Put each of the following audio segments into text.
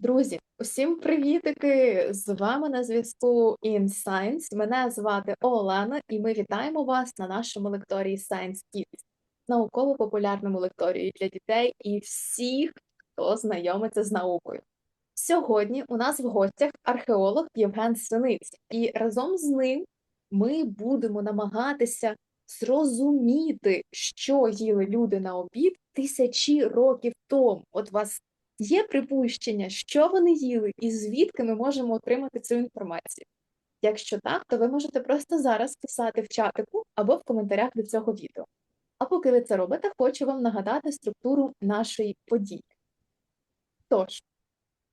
Друзі, усім привітики! З вами на зв'язку InScience. Мене звати Олена, і ми вітаємо вас на нашому лекторії Science Kids, науково-популярному лекторії для дітей і всіх, хто знайомиться з наукою. Сьогодні у нас в гостях археолог Євген Синиць, і разом з ним ми будемо намагатися зрозуміти, що їли люди на обід тисячі років тому. От вас є припущення, що вони їли і звідки ми можемо отримати цю інформацію? Якщо так, то ви можете просто зараз писати в чатику або в коментарях до цього відео. А поки ви це робите, хочу вам нагадати структуру нашої події. Тож,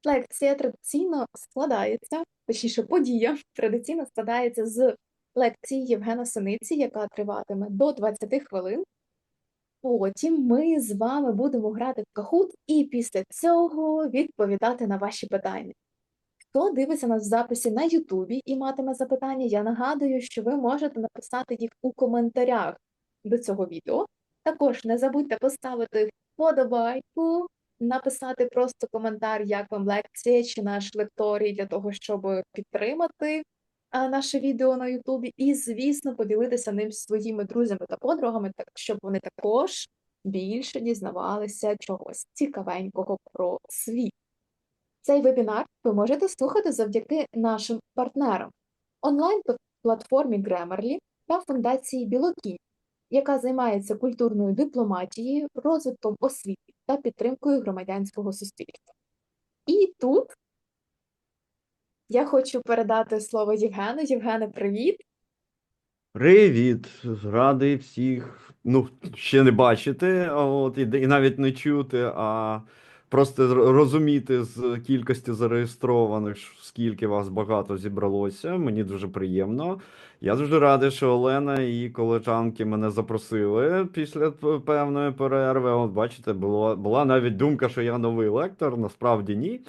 лекція традиційно складається, точніше, подія традиційно складається з лекції Євгена Синиці, яка триватиме до 20 хвилин. Потім ми з вами будемо грати в Kahoot і після цього відповідати на ваші питання. Хто дивиться нас в записі на Ютубі і матиме запитання, я нагадую, що ви можете написати їх у коментарях до цього відео. Також не забудьте поставити вподобайку, написати просто коментар, як вам лекція чи наш лекторій, для того, щоб підтримати наше відео на Ютубі, і, звісно, поділитися ним зі своїми друзями та подругами, так щоб вони також більше дізнавалися чогось цікавенького про світ. Цей вебінар ви можете слухати завдяки нашим партнерам онлайн-платформі Grammarly та фундації Білокінь, яка займається культурною дипломатією, розвитком освіти та підтримкою громадянського суспільства. І тут я хочу передати слово Євгену. Євгене, привіт! Привіт, радий всіх, ну, ще не бачити, а от, і, і навіть не чути, а просто розуміти з кількості зареєстрованих, скільки вас багато зібралося. Мені дуже приємно. Я дуже радий, що Олена і колежанки мене запросили після певної перерви. От, бачите, було, була навіть думка, що я новий лектор, насправді ні.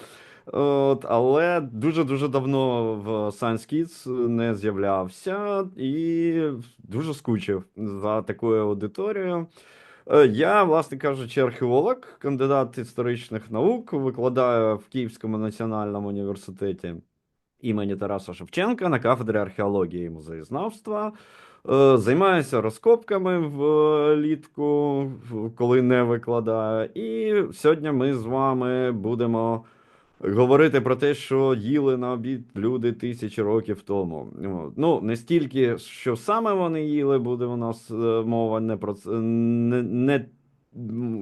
От, але дуже-дуже давно в Science Kids не з'являвся і дуже скучив за такою аудиторією. Е, Я, власне кажучи, археолог, кандидат історичних наук, викладаю в Київському національному університеті імені Тараса Шевченка на кафедрі археології і музеєзнавства. Е, Займаюся розкопками влітку, коли не викладаю. І сьогодні ми з вами будемо говорити про те, що їли на обід люди тисячі років тому. Ну, не стільки, що саме вони їли, буде у нас е, мова не про це, не, не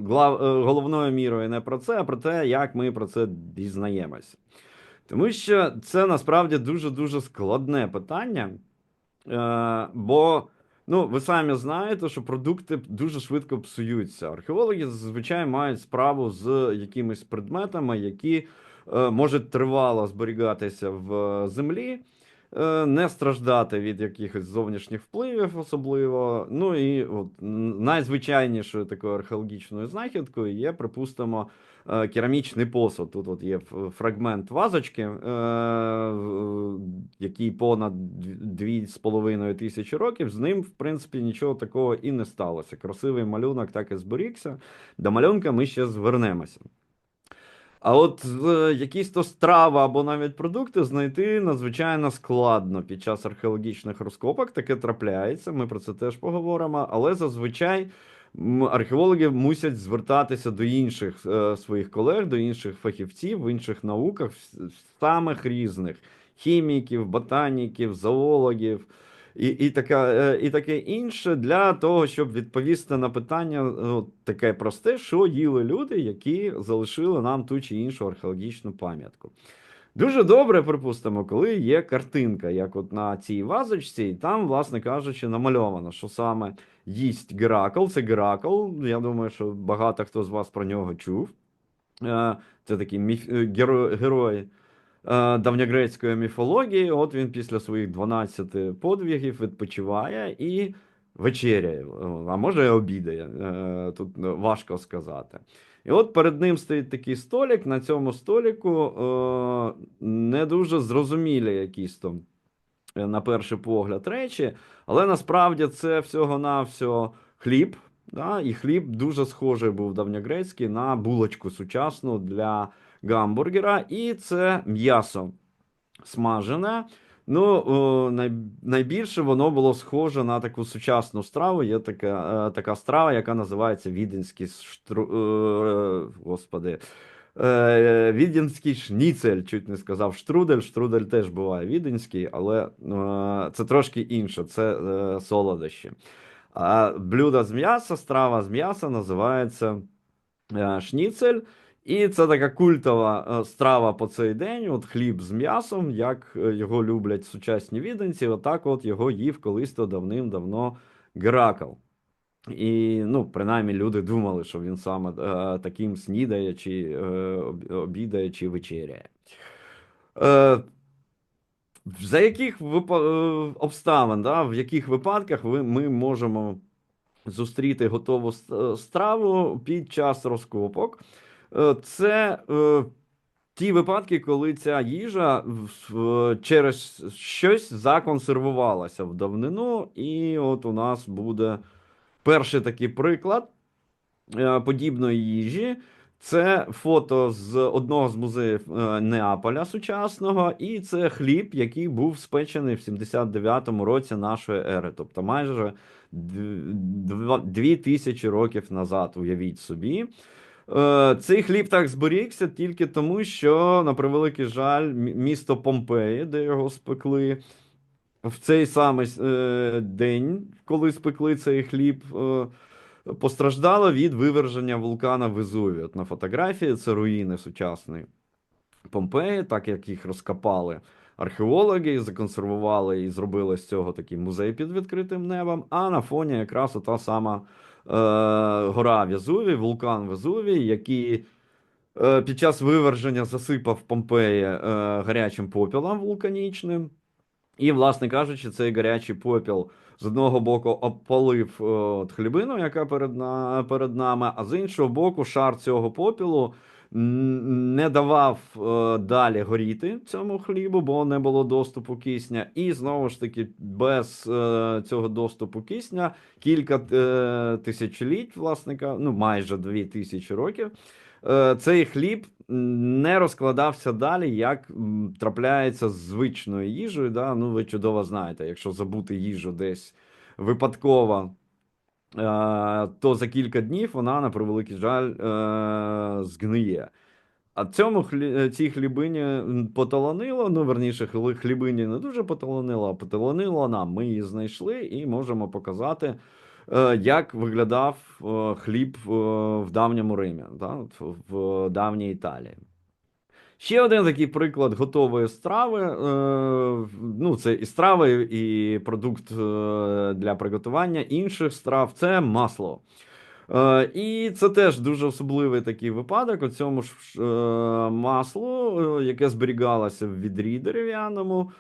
глав, е, головною мірою не про це, а про те, як ми про це дізнаємося. Тому що це насправді дуже-дуже складне питання. Е, бо ну, ви самі знаєте, що продукти дуже швидко псуються. Археологи зазвичай мають справу з якимись предметами, які е, можуть тривало зберігатися в землі, е, не страждати від якихось зовнішніх впливів, особливо. Ну і от, найзвичайнішою такою археологічною знахідкою є, припустимо, е, керамічний посуд. Тут от є фрагмент вазочки, який понад дві- дві з половиною тисячі років. З ним, в принципі, нічого такого і не сталося. Красивий малюнок так і зберігся. До малюнка ми ще звернемося. А от е, якісь то страви або навіть продукти знайти надзвичайно складно під час археологічних розкопок. Таке трапляється. Ми про це теж поговоримо. Але зазвичай археологи мусять звертатися до інших е, своїх колег, до інших фахівців в інших науках, самих різних хіміків, ботаніків, зоологів. І, і, така, е, і таке інше для того, щоб відповісти на питання от таке просте, що їли люди, які залишили нам ту чи іншу археологічну пам'ятку. Дуже добре, припустимо, коли є картинка, як от на цій вазочці, і там, власне кажучи, намальовано, що саме їсть Геракл. Це Геракл. Я думаю, що багато хто з вас про нього чув. Е, Це такий міф... геро... герой е, давньогрецької міфології. От він після своїх 12 подвигів відпочиває і вечеряє, а може і обідає. Е, Тут важко сказати. І от перед ним стоїть такий столик. На цьому століку е, не дуже зрозумілі якісь там, е, на перший погляд, речі, але насправді це всього-навсього хліб. Да? І хліб дуже схожий був давньогрецький на булочку сучасну для гамбургера, і це м'ясо смажене. Ну, найбільше воно було схоже на таку сучасну страву. Є така, е, така страва, яка називається віденський штру, е, господи, е, віденський шніцель, чуть не сказав штрудель. Штрудель теж буває віденський, але це трошки інше, це солодощі. А блюдо з м'яса, страва з м'яса називається шніцель. І це така культова е, страва по цей день. От хліб з м'ясом, як е, його люблять сучасні відданці, отак от його їв колись то давним-давно Геракл. І, ну, принаймні, люди думали, що він саме е, таким снідає, чи е, обідає, чи вечеряє. Е, за яких випа- е, обставин, да, в яких випадках ви, ми можемо зустріти готову страву під час розкопок? Е, Це е, ті випадки, коли ця їжа через щось законсервувалася в давнину, і от у нас буде перший такий приклад е, подібної їжі. Це фото з одного з музеїв Неаполя сучасного, і це хліб, який був спечений в 79-му році нашої ери, тобто майже д- два- дві тисячі років назад, уявіть собі. Е, Цей хліб так зберігся тільки тому, що, на превеликий жаль, місто Помпеї, де його спекли, в цей самий е, день, коли спекли цей хліб, е, постраждало від виверження вулкана Везуві. От на фотографії це руїни сучасної Помпеї, так як їх розкопали археологи, законсервували і зробили з цього такий музей під відкритим небом. А на фоні якраз та сама гора Везувій, вулкан Везувій, який е, під час виверження засипав Помпеї е, гарячим попілом вулканічним. І, власне кажучи, цей гарячий попіл з одного боку обпалив е, хлібину, яка перед, на, перед нами, а з іншого боку, шар цього попілу не давав е, далі горіти цьому хлібу, бо не було доступу кисня. І знову ж таки, без е, цього доступу кисня кілька е, тисячоліть, власне кажучи, ну майже дві тисячі років. Цей хліб не розкладався далі, як трапляється з звичною їжею. Да? Ну, ви чудово знаєте, якщо забути їжу десь випадково, то за кілька днів вона, на превеликий жаль, е, згниє. А цьому хлі... е, цій хлібині м, поталанило, ну, верніше, хлібині не дуже поталанило, а поталанило нам. Ми її знайшли і можемо показати, е, як виглядав е, хліб е, в давньому Римі, в давній Італії. Ще один такий приклад готової страви. Е, ну, це і страви, і продукт е, для приготування інших страв це масло. Е, і це теж дуже особливий такий випадок. У цьому ж маслу, е, яке зберігалося в відрі дерев'яному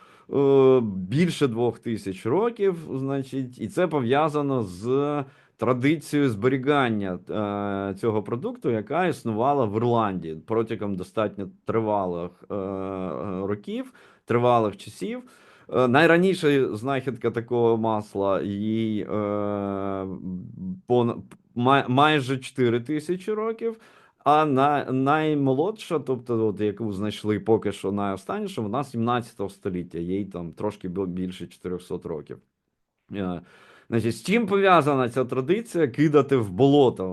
більше двох тисяч років, значить, і це пов'язано з традицією зберігання е, цього продукту, яка існувала в Ірландії протягом достатньо тривалих е, років, тривалих часів. Е, Найраніша знахідка такого масла їй е, пон- май- майже 4 тисячі років. А на, наймолодша, тобто, от, яку знайшли поки що найостанніша, вона 17 століття, їй там трошки більше 400 років. Значить, з чим пов'язана ця традиція кидати в болото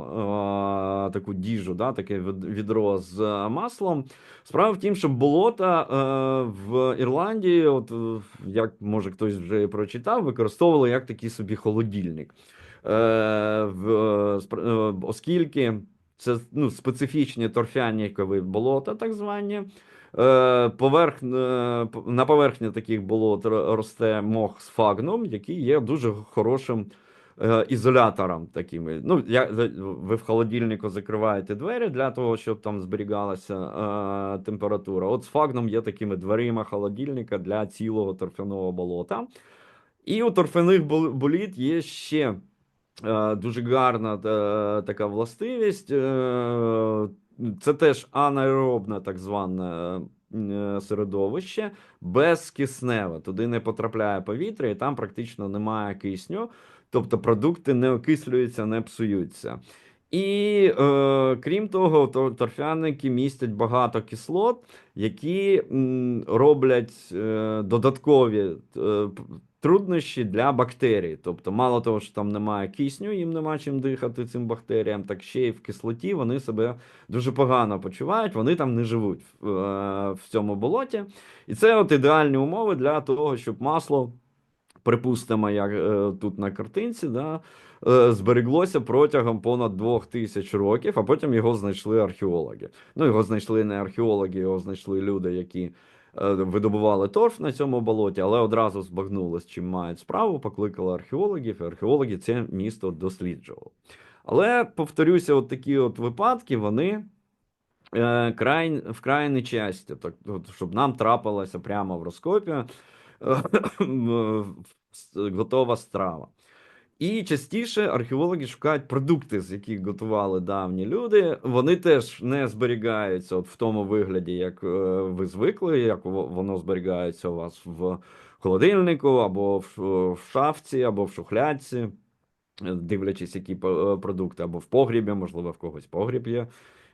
е, таку діжу, да, таке відро з е, маслом? Справа в тім, що болота е, в Ірландії, от як може хтось вже прочитав, використовували як такий собі холодильник. Е, в, оскільки це ну, специфічні торфянікові болота, так звані. Е, Поверх, е, на поверхні таких болот росте мох з фагном, який є дуже хорошим е, ізолятором. Такими. Ну, я, ви в холодильнику закриваєте двері для того, щоб там зберігалася е, температура. От з фагном є такими дверима холодильника для цілого торфяного болота. І у торфяних боліт є ще е, дуже гарна е, така властивість. Е, це теж анаеробне так зване е, середовище, безкисневе. Туди не потрапляє повітря, і там практично немає кисню. Тобто продукти не окислюються, не псуються. І е, крім того, то- торфяники містять багато кислот, які м, роблять е, додаткові е, труднощі для бактерій. Тобто, мало того, що там немає кисню, їм нема чим дихати цим бактеріям, так ще й в кислоті вони себе дуже погано почувають, вони там не живуть в, е, в цьому болоті. І це от ідеальні умови для того, щоб масло, припустимо, як е, тут на картинці, да, е, збереглося протягом понад двох тисяч років, а потім його знайшли археологи. Ну, його знайшли не археологи, його знайшли люди, які видобували торф на цьому болоті, але одразу збагнули, з чим мають справу, покликали археологів, і археологи це місто досліджували. Але повторюся, от такі от випадки, вони е, край, вкрай нечасті, так, щоб нам трапилося прямо в розкопі е, готова страва. І частіше археологи шукають продукти, з яких готували давні люди. Вони теж не зберігаються от в тому вигляді, як е, ви звикли, як воно зберігається у вас в холодильнику, або в, в шафці, або в шухлядці, е, дивлячись, які е, продукти, або в погрібі, можливо, в когось погріб є,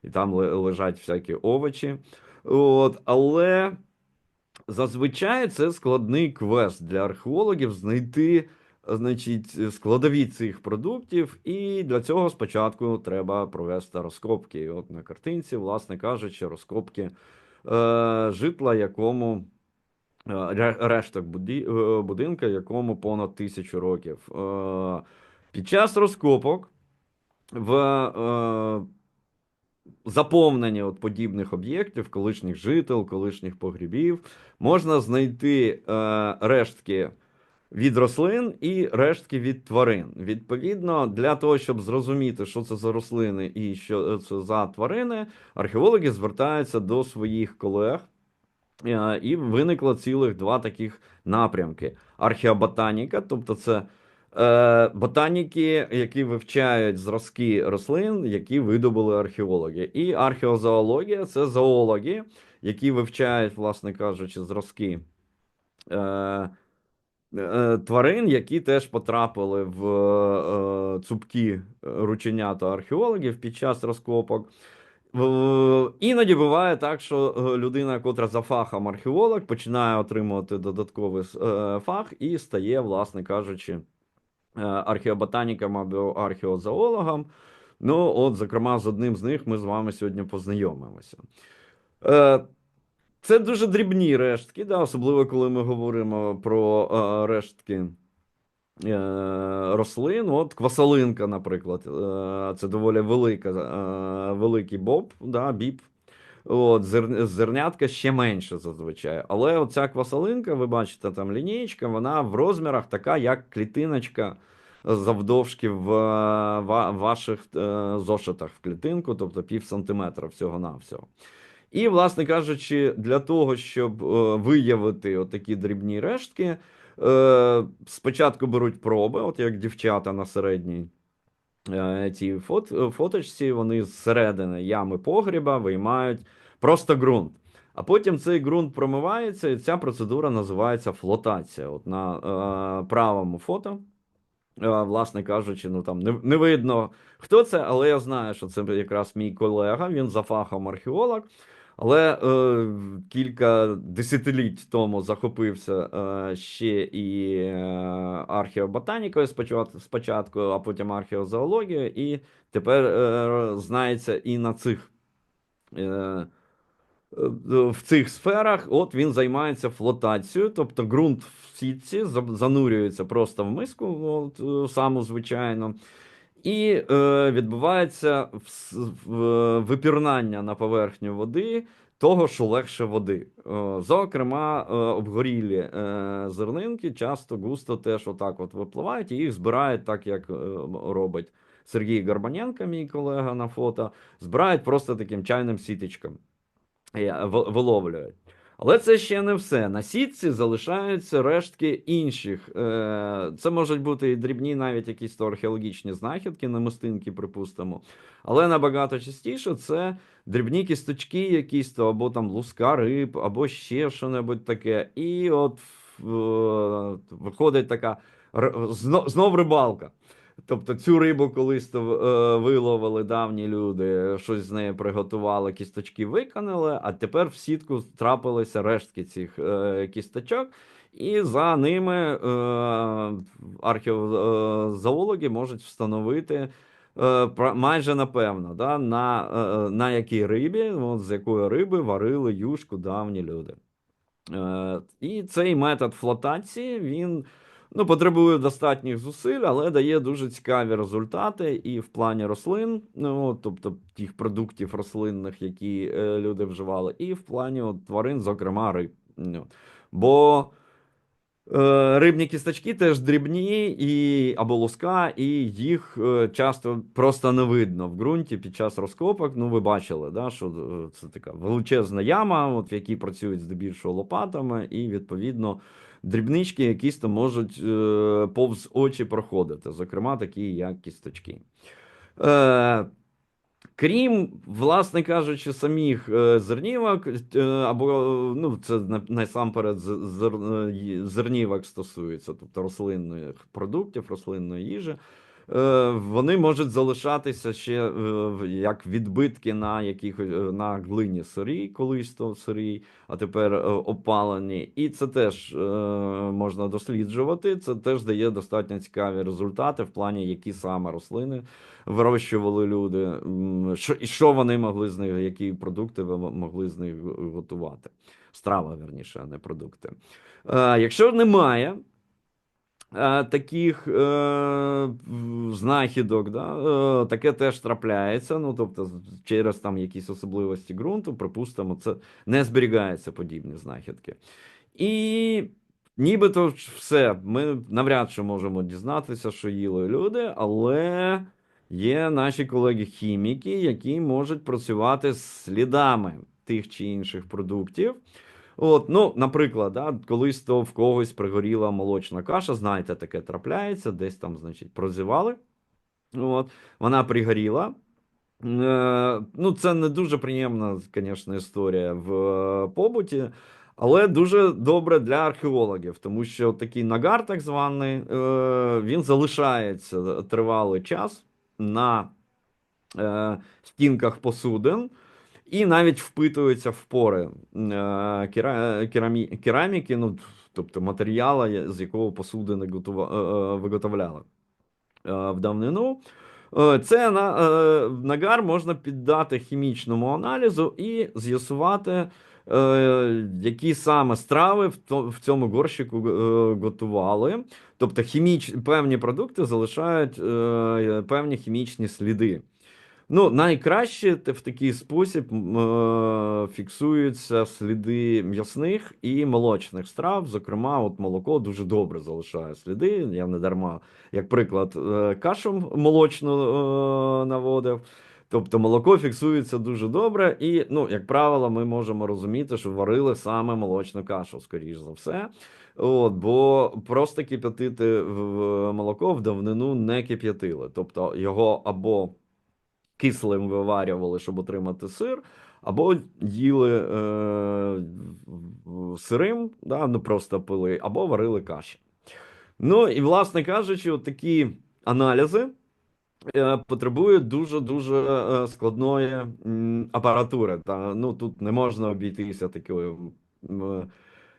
і там лежать всякі овочі. От, але зазвичай це складний квест для археологів знайти значить, складові цих продуктів, і для цього спочатку треба провести розкопки. І от на картинці, власне кажучи, розкопки е, житла, якому е, решток буді, е, будинка, якому понад тисячу років. Е, під час розкопок в е, заповненні от подібних об'єктів, колишніх жител, колишніх погрібів, можна знайти е, рештки від рослин і рештки від тварин. Відповідно, для того, щоб зрозуміти, що це за рослини і що це за тварини, археологи звертаються до своїх колег. Е, І виникло цілих два таких напрямки: археоботаніка, тобто це е, ботаніки, які вивчають зразки рослин, які видобули археологи. І археозоологія це зоологи, які вивчають, власне кажучи, зразки. Е, Тварин, які теж потрапили в е, цупкі рученята археологів під час розкопок. Іноді буває так, що е, людина, котра за фахом археолог, починає отримувати додатковий е, фах і стає, власне кажучи, е, археоботаніком або археозоологом. Ну, от, зокрема, з одним з них ми з вами сьогодні познайомимося. Це дуже дрібні рештки, да, особливо коли ми говоримо про е, рештки е, рослин. От квасолинка, наприклад, е, це доволі велика, е, великий боб, да, біб. От, зер, зернятка ще менше зазвичай. Але оця квасолинка, ви бачите, там лінієчка, вона в розмірах така, як клітиночка завдовжки в ва- ваших е, зошитах в клітинку, тобто пів сантиметра всього-навсього. І, власне кажучи, для того, щоб е, виявити отакі дрібні рештки, е, спочатку беруть проби, от як дівчата на середній е, цій фот, фоточці, вони зсередини ями погріба виймають просто ґрунт. А потім цей ґрунт промивається, і ця процедура називається флотація. От на е, правому фото, е, власне кажучи, ну там не, не видно, хто це, але я знаю, що це якраз мій колега, він за фахом археолог. Але е, кілька десятиліть тому захопився е, ще і е, археоботанікою спочатку, спочатку, а потім археозоологією, і тепер е, знається і на цих. Е, е, в цих сферах от він займається флотацією, тобто ґрунт в сітці занурюється просто в миску, от, е, саму звичайно, і е, відбувається випірнання на поверхню води того, що легше води. Е, зокрема, е, обгорілі е, зернинки часто густо теж отак от випливають, і їх збирають так, як е, робить Сергій Горбаненко, мій колега на фото, збирають просто таким чайним сіточком. Виловлюють. Але це ще не все. На сітці залишаються рештки інших. Е, Це можуть бути і дрібні, навіть якісь то археологічні знахідки, намистинки, припустимо. Але набагато частіше це дрібні кісточки, якісь то або там луска риб, або ще що-небудь таке. І от е, виходить така знов рибалка. Тобто цю рибу колись то е, виловили давні люди, щось з неї приготували, кісточки виконали, а тепер в сітку трапилися рештки цих е, кісточок, і за ними е, археозоологи можуть встановити майже напевно, да, на, на якій рибі, от, з якої риби варили юшку давні люди. І цей метод флотації він ну, потребує достатніх зусиль, але дає дуже цікаві результати і в плані рослин, ну, тобто тих продуктів рослинних, які е, люди вживали, і в плані от, тварин, зокрема риб. Ну, Бо Рибні кісточки теж дрібні і або луска, і їх е, часто просто не видно в ґрунті під час розкопок. Ну, ви бачили, да, що е, це така величезна яма, от в якій працюють здебільшого лопатами, і відповідно дрібнички якісь там можуть е, повз очі проходити, зокрема такі, як кісточки. Крім, власне кажучи, самих е, зернівок, е, або е, ну, це на- насамперед зер- зернівок стосується, тобто рослинних продуктів, рослинної їжі, вони можуть залишатися ще як відбитки на якихось на глині сирій, колись то сирій, а тепер опалені. І це теж можна досліджувати. Це теж дає достатньо цікаві результати в плані, які саме рослини вирощували люди, що, і що вони могли з них, які продукти могли з них готувати. Страва, верніше, а не продукти. Е, якщо немає е, таких е, знахідок, да, е, таке теж трапляється. Ну, тобто, через там якісь особливості ґрунту, припустимо, це не зберігаються подібні знахідки. І нібито все, ми навряд чи можемо дізнатися, що їли люди, але є наші колеги-хіміки, які можуть працювати з слідами тих чи інших продуктів. От, ну, наприклад, да, колись то в когось пригоріла молочна каша, знаєте, таке трапляється, десь там, значить, прозівали. От, вона пригоріла. Е, ну, це не дуже приємна, звісно, історія в е, побуті, але дуже добре для археологів, тому що такий нагар, так званий, е, він залишається тривалий час на е, стінках посудин і навіть впитується в пори е, кера, керамі, кераміки, ну, тобто матеріала, з якого посудини готува, е, е, виготовляли е, в давнину. Е, Це е, нагар можна піддати хімічному аналізу і з'ясувати, які саме страви в, цьому горщику е, готували. Тобто хіміч, певні продукти залишають е, певні хімічні сліди. Ну, найкраще в такий спосіб е, фіксуються сліди м'ясних і молочних страв. Зокрема, от молоко дуже добре залишає сліди. Я не дарма, як приклад, е, кашу молочну е, наводив. Тобто молоко фіксується дуже добре, і, ну, як правило, ми можемо розуміти, що варили саме молочну кашу, скоріш за все. От, бо просто кип'ятити в молоко в давнину не кип'ятили. Тобто його або кислим виварювали, щоб отримати сир, або їли е, сирим, да, ну просто пили, або варили каші. Ну і, власне кажучи, от такі аналізи е, потребують дуже-дуже е, складної апаратури. Та, ну, тут не можна обійтися такою.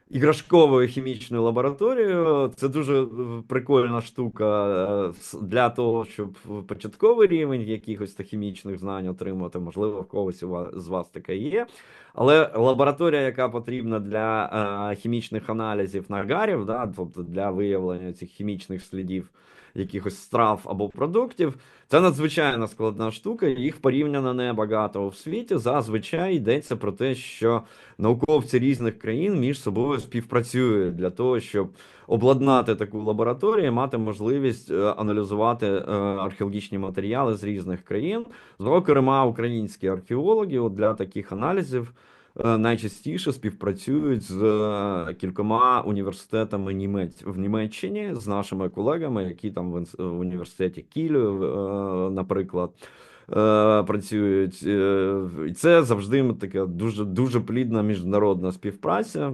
Іграшковою хімічною лабораторією це дуже е, прикольна штука е, для того, щоб початковий рівень якихось та хімічних знань отримати. Можливо, в когось з вас таке є. Але лабораторія, яка потрібна для е, хімічних аналізів нагарів, да, тобто для виявлення цих хімічних слідів якихось страв або продуктів, це надзвичайно складна штука. Їх порівняно небагато в світі. Зазвичай йдеться про те, що науковці різних країн між собою співпрацюють для того, щоб обладнати таку лабораторію, і мати можливість е, аналізувати е, археологічні матеріали з різних країн. Зокрема, українські археологи для таких аналізів найчастіше співпрацюють з е, кількома університетами Німець в Німеччині з нашими колегами, які там в університеті Кілю, е, наприклад. е, Працюють Е, і це завжди така дуже дуже плідна міжнародна співпраця,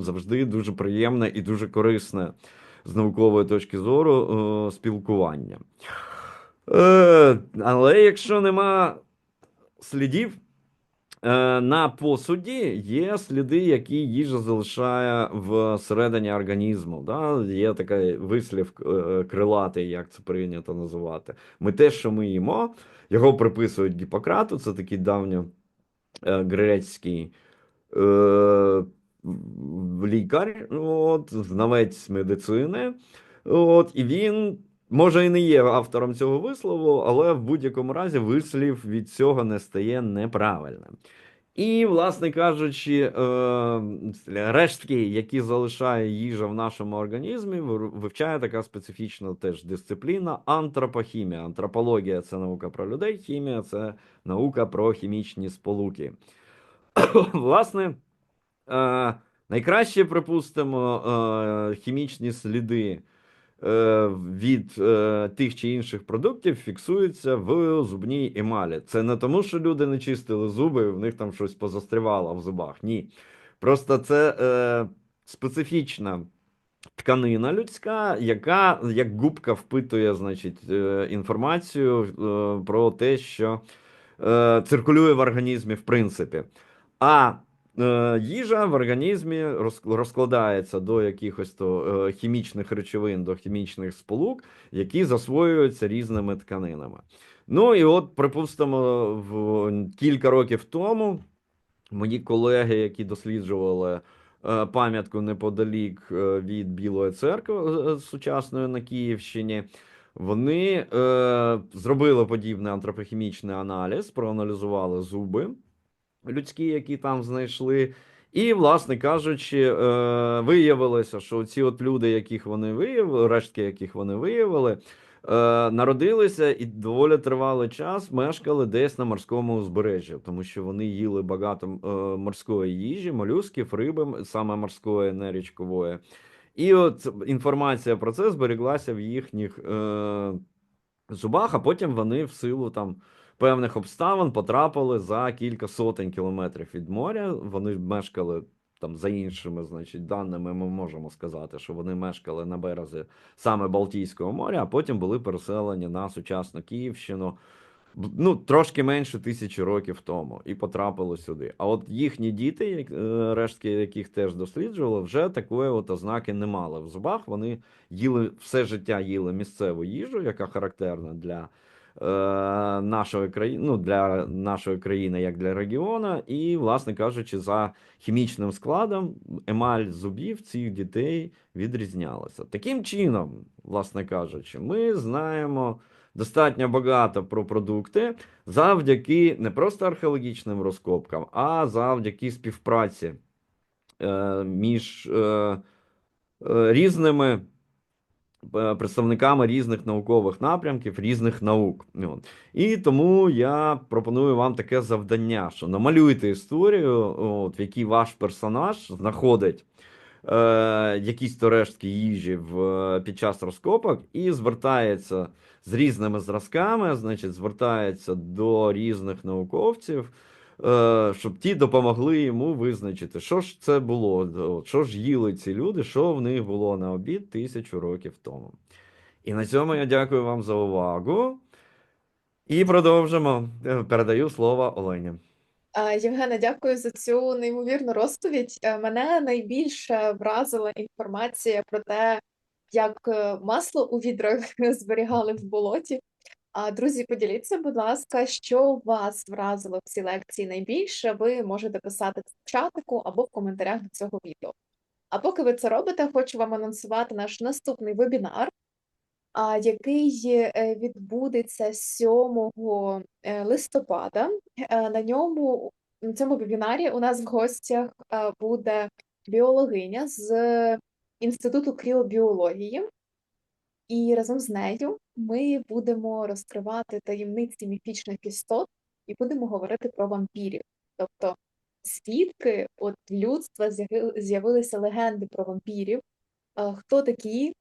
завжди дуже приємна і дуже корисна з наукової точки зору е, спілкування. Е, але якщо нема слідів, е, на посуді є сліди, які їжа залишає всередині організму. Да? Є такий вислів е, крилатий, як це прийнято називати. Ми те, що ми їмо, його приписують Гіппократу, це такий давньогрецький е, лікар, от, знавець медицини. От, і він може і не є автором цього вислову, але в будь-якому разі вислів від цього не стає неправильним. І, власне кажучи, е, рештки, які залишає їжа в нашому організмі, вивчає така специфічна теж дисципліна антропохімія. Антропологія це наука про людей, хімія це наука про хімічні сполуки. Власне, е, найкраще, припустимо, е, хімічні сліди від е, тих чи інших продуктів фіксуються в зубній емалі. Це не тому, що люди не чистили зуби, і в них там щось позастрівало в зубах. Ні. Просто це е, специфічна тканина людська, яка як губка впитує, значить, е, інформацію е, про те, що е, циркулює в організмі, в принципі. А е, їжа в організмі роз- розкладається до якихось то е, хімічних речовин, до хімічних сполук, які засвоюються різними тканинами. Ну і от, припустимо, в кілька років тому мої колеги, які досліджували е, пам'ятку неподалік е, від Білої церкви е, сучасної на Київщині. Вони е, зробили подібний антропохімічний аналіз, проаналізували зуби людські, які там знайшли. І, власне кажучи, е, виявилося, що ці от люди, яких вони виявили, рештки, яких вони виявили, е, народилися і доволі тривалий час мешкали десь на морському узбережжі, тому що вони їли багато е, морської їжі, молюсків, риби, саме морської, не річкової. І от інформація про це зберіглася в їхніх зубах, а потім вони в силу там певних обставин потрапили за кілька сотень кілометрів від моря. Вони мешкали там за іншими, значить, даними. Ми можемо сказати, що вони мешкали на березі саме Балтійського моря, а потім були переселені на сучасну Київщину. Ну, трошки менше тисячі років тому, і потрапили сюди. А от їхні діти, як- е, рештки яких теж досліджували, вже такої от ознаки не мали в зубах. Вони їли все життя їли місцеву їжу, яка характерна для нашої країни, ну, для нашої країни, як для регіону, і, власне кажучи, за хімічним складом емаль зубів цих дітей відрізнялася. Таким чином, власне кажучи, ми знаємо достатньо багато про продукти завдяки не просто археологічним розкопкам, а завдяки співпраці е, між е, е, різними е, представниками різних наукових напрямків, різних наук. І тому я пропоную вам таке завдання: що намалюйте історію, от, в якій ваш персонаж знаходить е, якісь то рештки їжі в, е, під час розкопок і звертається з різними зразками, значить, звертається до різних науковців. Е, Щоб ті допомогли йому визначити, що ж це було, що ж їли ці люди, що в них було на обід тисячу років тому. І на цьому я дякую вам за увагу. І продовжимо. Е, Передаю слово Олені. Євгене, дякую за цю неймовірну розповідь. Е, Мене найбільше вразила інформація про те, як масло у відрах зберігали в болоті. Друзі, поділіться, будь ласка, що вас вразило в цій лекції найбільше. Ви можете писати в чатику або в коментарях до цього відео. А поки ви це робите, хочу вам анонсувати наш наступний вебінар, який е, відбудеться 7 е, листопада. Е, На ньому на цьому вебінарі у нас в гостях буде біологиня з Інституту кріобіології, і разом з нею ми будемо розкривати таємниці міфічних істот і будемо говорити про вампірів. Тобто, звідки от людства з'явилися легенди про вампірів, хто такі,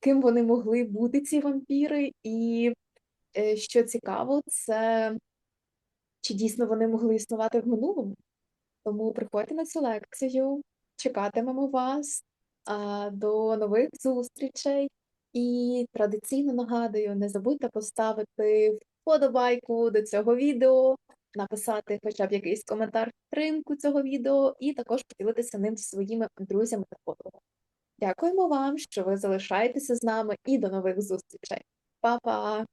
ким вони могли бути, ці вампіри, і е, що цікаво, це чи дійсно вони могли існувати в минулому. Тому приходьте на цю лекцію, чекатимемо вас. До нових зустрічей. І традиційно нагадую, не забудьте поставити вподобайку до цього відео, написати хоча б якийсь коментар підтримку цього відео, і також поділитися ним зі своїми друзями та подругами. Дякуємо вам, що ви залишаєтеся з нами, і до нових зустрічей. Па-па!